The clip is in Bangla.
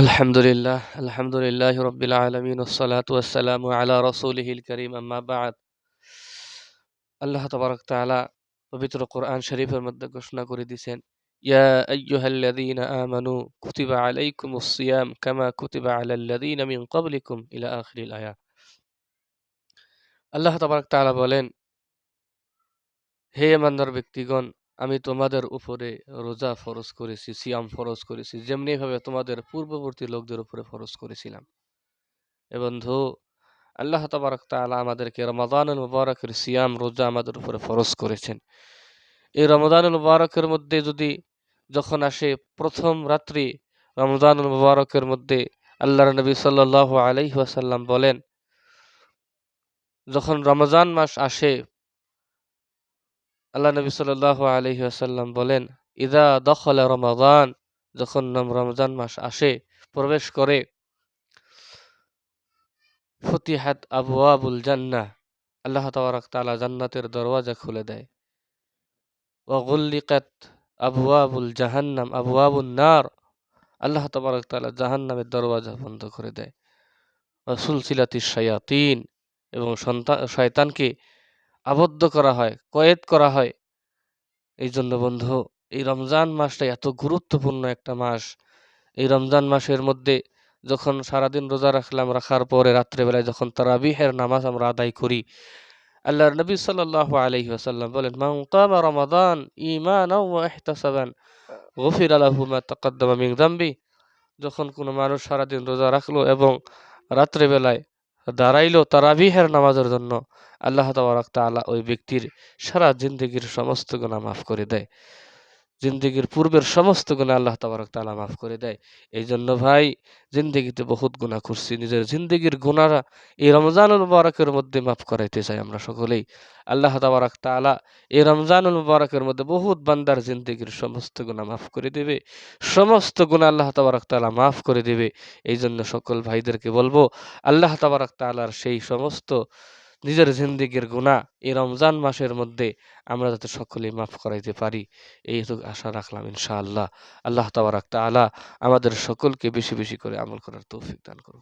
الحمد لله الحمد لله رب العالمين والصلاة والسلام على رسوله الكريم أما بعد আল্লাহ তবারক তাআলা পবিত্র কোরআন শরীফের মধ্যে ঘোষণা করে দিয়েছেন ইয়া আইয়ুহাল্লাযীনা আমানু কুতিবা আলাইকুমুস সিয়াম কামা কুতিবা আলাল লাযীনা মিন ক্বাবলিকুম ইলা আখিরিল আয়াত আল্লাহ তবারক তাআলা বলেন হে ইমানদার ব্যক্তিগণ আমি তোমাদের উপরে রোজা ফরজ করেছি, সিয়াম ফরজ করেছি যেমনি ভাবে তোমাদের পূর্ববর্তী লোকদের উপরে ফরজ করেছিলাম। এ বন্ধু, আল্লাহ তাবারক তাআলা আমাদেরকে রমাদানুল মুবারকের সিয়াম, রোজা আমাদের উপরে ফরজ করেছেন। এই রমদানুল মুবারকের মধ্যে যদি যখন আসে প্রথম রাত্রি রমদানুল মুবারকের মধ্যে আল্লাহর নবী সাল্লাহ আলাইহি ওয়াসাল্লাম বলেন, যখন রমজান মাস আসে আল্লাহ নবী সাল্লাহ আলহি আসাল্লাম বলেন, ইদা দখল রমাদান যখন রমজান মাস আসে, প্রবেশ করে, ফতিহাত আবু আবুল জান্না আল্লাহ তাবারক তালা জান্নাতের দরওয়াজা খুলে দেয়। ওগুল্লিকাত আবু আবুল জাহান্নাম আবু আবুল নার, আল্লাহ তাবারক তালা জাহান্নামের দরওয়াজা বন্ধ করে দেয়। সুলসিলাতি শায়াতিন এবং সন্তান শয়তানকে আবদ্ধ করা হয়, কয়েদ করা হয়। এই জন্য বন্ধু, এই রমজান মাসটা এত গুরুত্বপূর্ণ একটা মাস। এই রমজান মাসের মধ্যে যখন সারাদিন রোজা রাখলাম, রাখার পরে রাত্রেবেলায় যখন তারাবিহের নামাজ আমরা আদায় করি, আল্লাহর নবী সাল্লাহ আলহি আসাল্লাম বলেন, মান কামা রমাদান ইমান গফির মিন যখন কোনো মানুষ সারাদিন রোজা রাখল এবং রাত্রেবেলায় দাঁড়াইলো তারাবিহের নামাজের জন্য। আল্লাহ তালা ওই ব্যক্তির সারা জিন্দগির সমস্ত গুণা মাফ করে দেয়। জিন্দগির পূর্বের সমস্ত গুণা আল্লাহ তাবারক তালা মাফ করে দেয়। এই জন্য ভাই, জিন্দগিতে বহুত গুণা করছি। নিজের জিন্দগির গুণারা এই রমজানুল মুবারকের মধ্যে মাফ করাইতে চাই আমরা সকলেই। আল্লাহ তাবারক তালা এই রমজানুল মুবারকের মধ্যে বহুত বান্দার জিন্দগির সমস্ত গুণা মাফ করে দেবে। সমস্ত গুণা আল্লাহ তাবারক তালা মাফ করে দেবে। এই জন্য সকল ভাইদেরকে বলব, আল্লাহ তাবারক তালার সেই সমস্ত নিজের জিন্দিগির গুণা এই রমজান মাসের মধ্যে আমরা যাতে সকলে মাফ করাইতে পারি, এই আশা রাখলাম ইনশাআল্লাহ। আল্লাহ তাবারাক তালা আমাদের সকলকে বেশি বেশি করে আমল করার তৌফিক দান করুন